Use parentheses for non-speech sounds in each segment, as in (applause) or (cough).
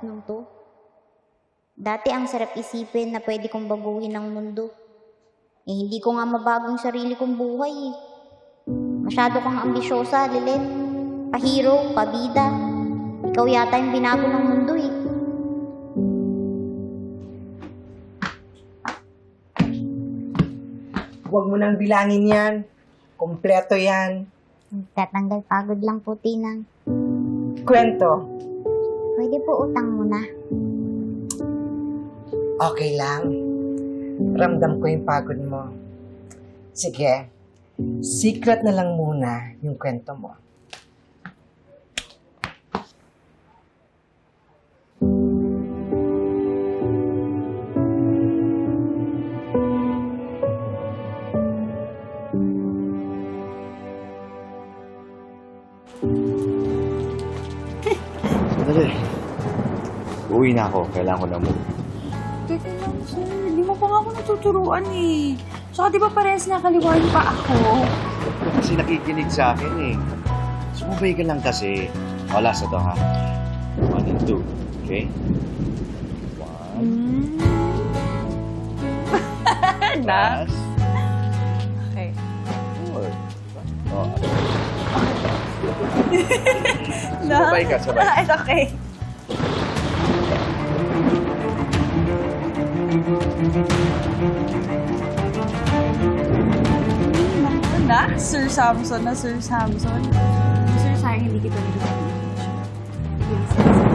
nung to. Dati ang sarap isipin na pwede kong baguhin ang mundo. Eh, hindi ko nga mabagong sarili kong buhay eh. Masyado kang ambisyosa, Lilet. Pahiro, pabida. Ikaw yata yung binago ng mundo eh. Huwag mo nang bilangin yan. Kompleto yan. Tatanggal pagod lang po, Tinang. Kwento. Pwede po utang muna. Okay lang. Ramdam ko yung pagod mo. Sige. Secret na lang muna yung kwento mo. Sandali. Uwi na ako. Kailangan ko na mo. Teka lang, sir. Hindi mo pa nga ako natuturuan eh. Tsaka di ba parehas na kaliwa niyo pa ako? Kasi nakikinig sa akin eh. Sumubay ka lang kasi. Wala sa to ha. One and two. Okay? One. (laughs) na? Plus. Na? Sabay ka, sabay. Ay, (laughs) okay. Na? Sir Samson na Sir Samson. Sir, sayang hindi kita naging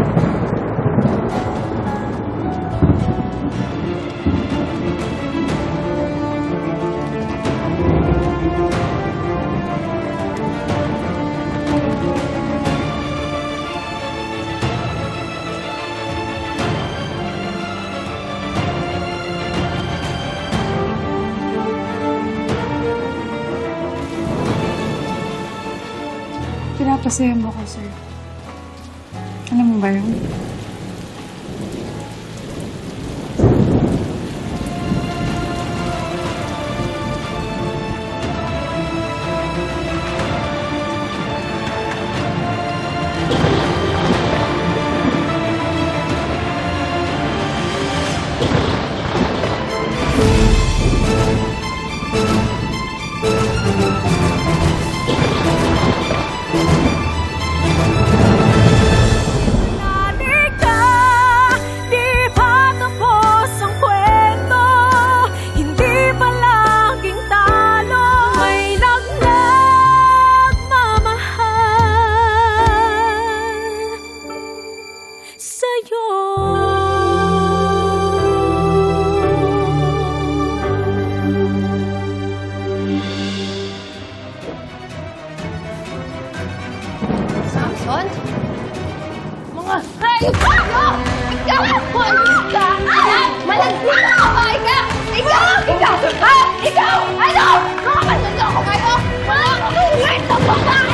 Pinapasaya mo ko, sir. Alam mo ba yun? Samson? Mga hayop kayo! Ikaw! Walis ka! Alam! Malagpit ka! Kamay ka! Ikaw! Ikaw! Ha? Ikaw! Ano? Mga manloloko kayo! Wala ko kayo ng babae!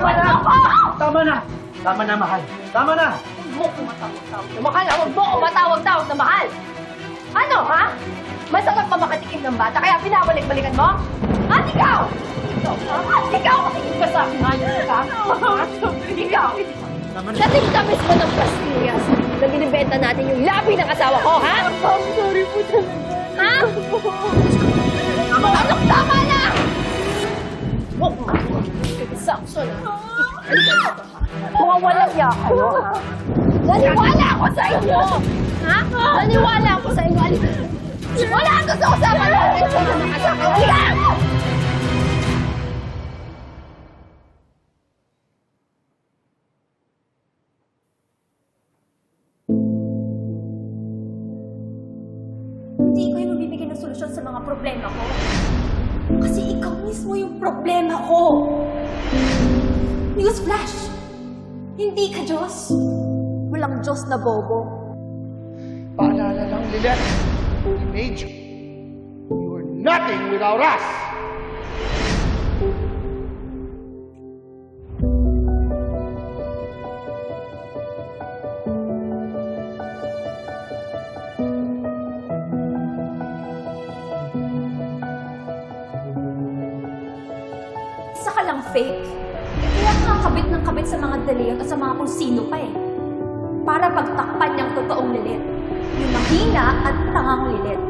Tama na! Tama na! Tama na, mahal. Tama na! Huwag mo ko matawag-tawag na mahal. ah. Huwag mo ko matawag-tawag na mahal. Ano, ha? Masarap pa makatikim ng bata, kaya pinabalik-balikan mo? At ikaw? Ikaw, ha? Ikaw kasi yung kasabi ngayon ka? Ha? Ikaw? Natimtamis mo ng pastillas na binibenta natin yung labi ng asawa ko, ha? I'm sorry po talaga. Ha? Mga walang ya kayo, ha? Naniwala ako sa inyo! Ha? Naniwala ako sa inyo! Alis! Wala ako sa usapan natin sa mga kasama! Halika! Hindi ko yung mabibigyan ng solusyon sa mga problema ko. Kasi ikaw mismo yung problema ko. Newsflash! Hindi ka Diyos! Walang Diyos na bobo. Paalala lang, Lilith, we made you. You are nothing without us! Isa ka lang fake kabit ng kabit sa mga dalion at sa mga kung sino pa eh. Para pagtakpan niyang totoong lilit. Yung mahina at tangang lilit.